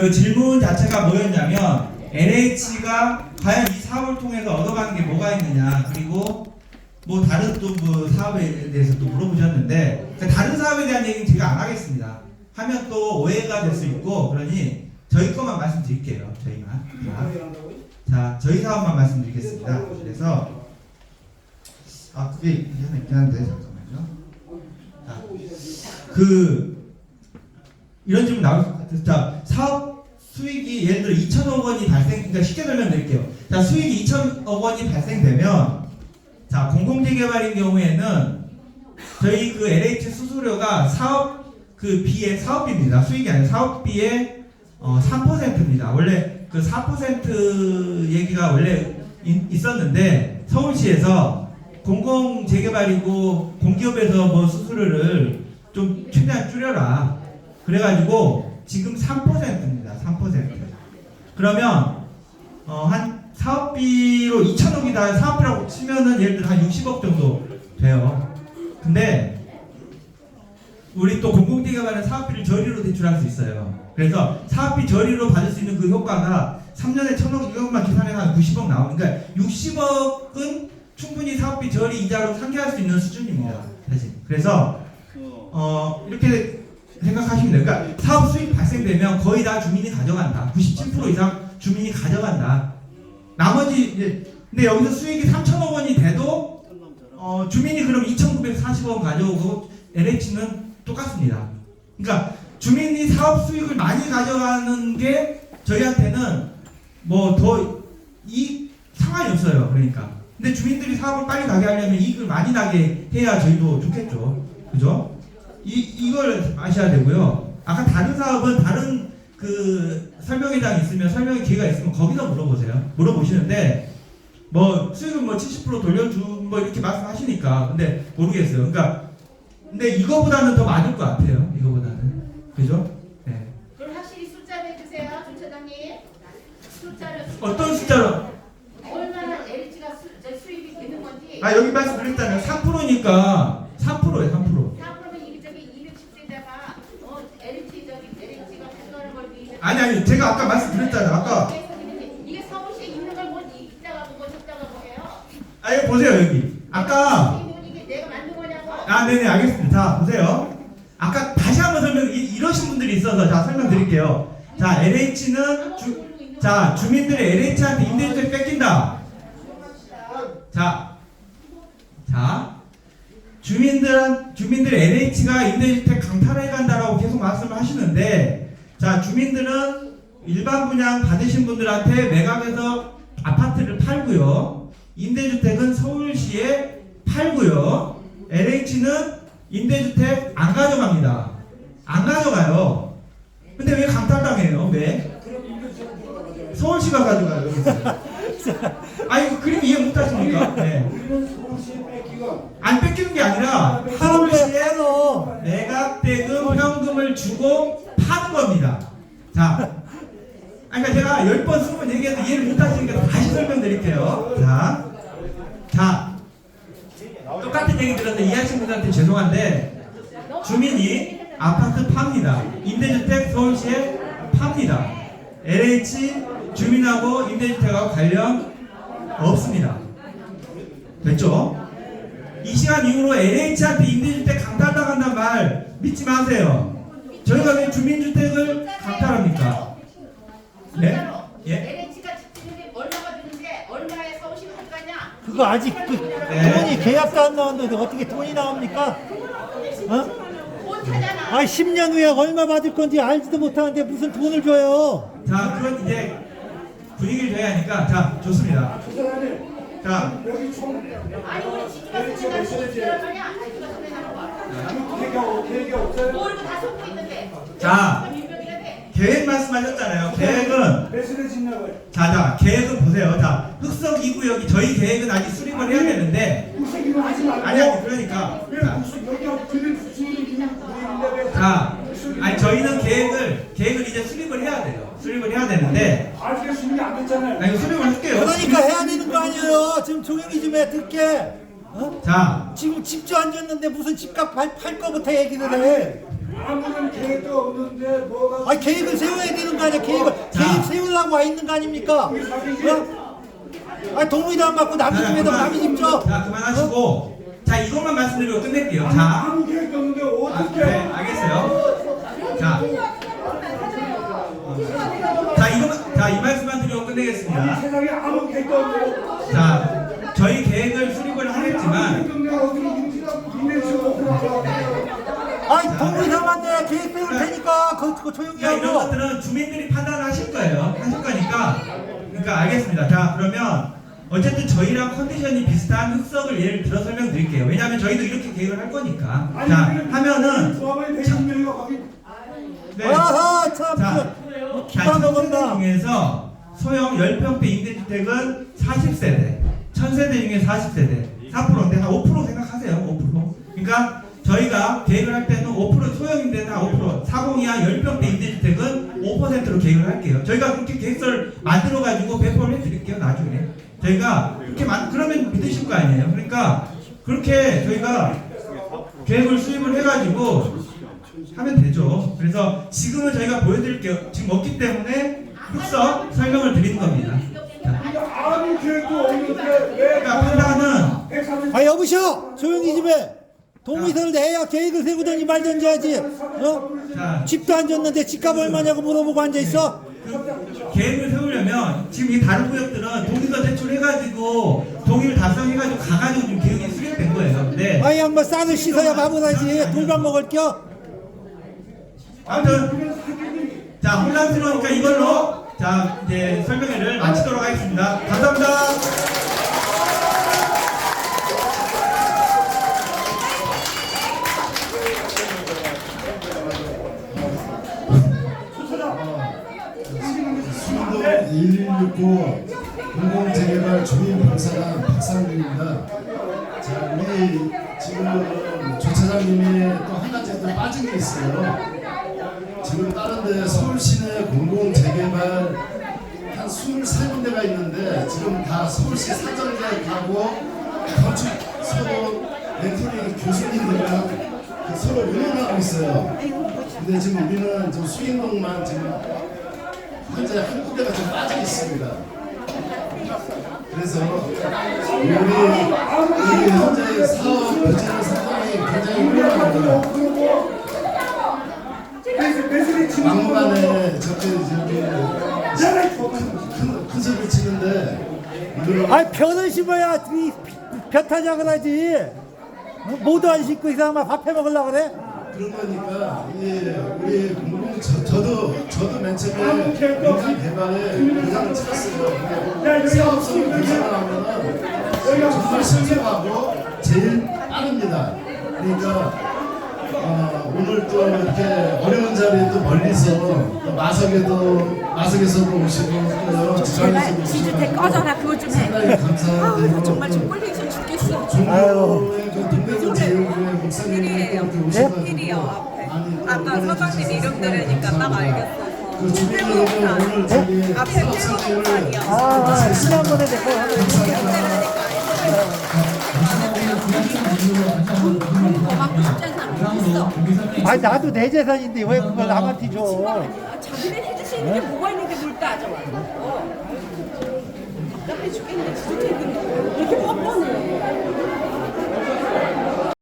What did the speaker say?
그 질문 자체가 뭐였냐면 LH가 과연 이 사업을 통해서 얻어가는 게 뭐가 있느냐 그리고 뭐 다른 또뭐 사업에 대해서 또 물어보셨는데 그 다른 사업에 대한 얘기는 제가 안 하겠습니다. 하면 또 오해가 될 수 있고 그러니 저희 것만 말씀드릴게요. 저희만. 자, 자, 저희 사업만 말씀드리겠습니다. 그래서 아 그게 하나 있긴 한데 잠깐만요. 자, 그 이런 질문 나올 것 같아서 자 사업 수익이 예를 들어 2천억 원이 발생 그러니까 쉽게 설명드릴게요. 자 수익이 2천억 원이 발생되면 자 공공재개발인 경우에는 저희 그 LH 수수료가 사업 그 비의 사업비입니다. 수익이 아니라 사업비의 어, 3%입니다. 원래 그 4% 얘기가 원래 있- 있었는데 서울시에서 공공 재개발이고 공기업에서 뭐 수수료를 좀 최대한 줄여라. 그래가지고 지금 3%입니다. 3%. 그러면 어, 한 사업비로 2천억이다 사업비라고 치면은 예를 들어 한 60억 정도 돼요. 근데 우리 또 공공재개발은 사업비를 저리로 대출할 수 있어요. 그래서 사업비 저리로 받을 수 있는 그 효과가 3년에 1천억 이것만 계산해서 한 90억 나오니까 60억은 충분히 사업비 저리 이자로 상회할 수 있는 수준입니다. 사실. 그래서 어, 이렇게 생각하시면 돼요. 그러니까 사업 수익 발생되면 거의 다 주민이 가져간다. 97% 이상 주민이 가져간다. 나머지 이제 근데 여기서 수익이 3천억 원이 돼도 어, 주민이 그럼 2,940원 가져오고 LH는 똑같습니다. 그러니까 주민이 사업 수익을 많이 가져가는 게 저희한테는 뭐 더이 상관이 없어요. 그러니까. 근데 주민들이 사업을 빨리 가게 하려면 이익을 많이 나게 해야 저희도 좋겠죠. 그죠? 이 이걸 아셔야 되고요. 아까 다른 사업은 다른 그 설명회장 있으면 설명회 기회가 있으면 거기서 물어보세요. 물어보시는데 뭐 수익은 뭐 70% 돌려준 뭐 이렇게 말씀하시니까 근데 모르겠어요. 그러니까 근데 이거보다는 더 많을 것 같아요. 이거보다는 그죠? 네. 그럼 확실히 숫자를 해주세요, 조 차장님. 숫자를 어떤 숫자로? 얼마나 LG가 수, 저 수입이 되는 건지. 아 여기 말씀드렸다면 3%니까 3%예요 3%. 4%면 이게 저기 210세대가 어 LG 저기 LG가 가져가는 걸 이제 아니 아니 제가 아까 말씀드렸잖아요. 아까 이게 서울시에 있는 걸뭐 이따가 보고 저따가 보게요. 아 여기 보세요 여기 아까 이게 내가 만든 거냐고. 아 네네 알겠습니다. 자 보세요. 아까 다시 한번 설명 이, 이러신 분들이 있어서 자 설명드릴게요. 자 LH는 주, 자 주민들의 LH한테 임대주택 뺏긴다. 자, 자, 주민들 주민들 LH가 임대주택 강탈해 간다라고 계속 말씀을 하시는데, 자 주민들은 일반 분양 받으신 분들한테 매각해서 아파트를 팔고요, 임대주택은 서울시에 팔고요, LH는 임대주택 안 가져갑니다. 안 가져가요. 근데 왜 강탈당해요? 왜? 서울시가 가져가요. 아니 그 그림 이해 못하십니까? 네. 안 뺏기는 게 아니라 서울시에 매각대금 현금을 주고. 자, 그러니까 제가 열 번, 스무 번 얘기해도 이해를 못하시니까 다시 설명드릴게요. 자, 자, 똑같은 얘기 들었는데 이해하신 분들한테 죄송한데 주민이 아파트 팝니다. 임대주택 서울시에 팝니다. LH 주민하고 임대주택하고 관련 없습니다. 됐죠? 이 시간 이후로 LH한테 임대주택 강탈당한다는 말 믿지 마세요. 저희가 왜 주민주택을 강탈합니까? 네? 예? 그거 아직 그 네. 돈이 계약도 안 나왔는데 어떻게 돈이 나옵니까? 어? 아 10년 후에 얼마 받을 건지 알지도 못하는데 무슨 돈을 줘요? 자, 그건 이제 분위기를 줘야 하니까 자, 좋습니다. 자, 여기 총 아니 우리 지주가 쓰는 하냐? 지주가 쓰는 거. 계획이 계획이 없어요. 모르고 다. 자. 계획 말씀하셨잖아요. 계획은 몇 시에 짓냐고요? 자, 자, 계획은 보세요. 자, 흑석 2구역이 저희 계획은 아직 수립을 해야 되는데 이거 하지 말고. 아니 아니 그러니까 왜 자, 무슨 여기 들을 수준이 있는데 왜? 자, 아니 저희는 계획을 계획을 이제 수립을 해야 돼요. 수립을 해야 되는데 아직 수준이 안 됐잖아요. 나 이거 수립을 할게요. 그러니까 해야 되는 거 아니에요? 지금 조용히 좀 해 듣게. 어? 자, 지금 집도 안 졌는데 무슨 집값 팔, 팔 거부터 얘기를 해. 아무런 계획도 없는데 뭐가 아 계획을 세워야 되는 거 아니야 계획을 자. 계획 세우려고 와 있는 거 아닙니까? 어? 아 동의도 안 받고 남의 자, 집에다 남의 집 줘. 자 그만하시고 자 이것만 말씀드리고 끝낼게요. 자, 아무 계획도 없는데 아, 어떻게 네 알겠어요. 자, 자 이거 자이 말씀만 드리고 끝내겠습니다. 세상에 아무 계획도 없는데 자 저희 계획을 수립을 하겠지만 계획도 없는데 어떻게 인내주고 그러고 아이 동의서 만들어 계획 세울 테니까 그거, 그거 조용히 그러니까 이런 하고. 것들은 주민들이 판단하실 거예요. 하실 거니까. 그러니까 알겠습니다. 자 그러면 어쨌든 저희랑 컨디션이 비슷한 흑석을 예를 들어 설명드릴게요. 왜냐하면 저희도 이렇게 계획을 할 거니까. 아니 자 그냥 하면은 조합원이 100명이가 거기 네. 아하 참 자, 그, 자, 1000세대 먹었다. 중에서 소형 10평대 임대주택은 40세대, 1000세대 중에 40세대, 4%인데 한5% 생각하세요. 5%. 그러니까 저희가 계획을 할 때는 5% 소형 임대는 한 5%, 40 이하 10평대 임대주택은 5%로 계획을 할게요. 저희가 그렇게 계획서를 만들어 가지고 배포를 해드릴게요. 나중에 저희가 그렇게 만 그러면 믿으실 거 아니에요. 그러니까 그렇게 저희가 계획을 수립을 해가지고 하면 되죠. 그래서 지금은 저희가 보여드릴게요. 지금 없기 때문에 흑석 설명을 드리는 겁니다. 아무 계획도 없는데 왜 그러니까 판단은 130아 여보시오 조용히 좀 해. 동의서를 내야 계획을 세우든지 말든지 하지. 어? 자, 집도 안 줬는데 집값 얼마냐고 물어보고 앉아 있어. 그 계획을 세우려면 지금 이 다른 구역들은 동의서 제출해가지고 동의를 달성해가지고 가가지고 지금 계획이 수립된 거예요. 근데 아이 양반 쌀을 씻어야 마무라지. 돌밥 먹을 겨. 아무튼 자 혼란스러우니까 이걸로 자 이제 설명회를 마치도록 하겠습니다. 감사합니다. 1169 공공재개발 주민봉사단 박상규입니다. 자, 우리 지금 조차장님이 또 한 가지 또 빠진 게 있어요. 지금 다른 데 서울시내 공공재개발 한 23군데가 있는데 지금 다 서울시 사정제 가고 건축 서로 멘토링 교수님들이랑 그 서로 의논하고 있어요. 근데 지금 우리는 수인동만 지금 현재 한 군데가 좀 빠져 있습니다. 그래서 우리, 우리 현재 사업 부지는 상당히 굉장히 훌륭합니다. 막무가내 저기 저기 큰, 큰 소리 치는데 아이 편을 심어야 이 벼 타작을 하지. 뭐, 모두 안 씻고 이 사람아 밥해 먹으려고 그래? 그런 거니까 이 우리 공공 저, 저도 저도 맨 처음에 민간 개발에 부상을 찍었어요. 근데 사업성을 개발을 하면은 정말 신속하고 제일 빠릅니다. 그러니까 어, 오늘 또 이렇게 어려운 자리에 또 멀리서 또 마석에도 마석에서도 오시고 또 여러 지방에서도 지지대 오시고 꺼져라 그거 좀 해. 상당히 아, 정말 좀또 꼴리기 죽겠어. 종로 사장님 이름 들으니까 딱. 알겠어. 저기 앞에 필요한 아, 아 내거 싶지 않은 사람 있어. 아니 나도 내 재산인데 왜 그걸 남한테 줘? 아, 자기네 해주시는 게 뭐가 있는데 뭘 따져. 어. 답답해 죽겠네. 진짜 이렇게 뻔뻔해.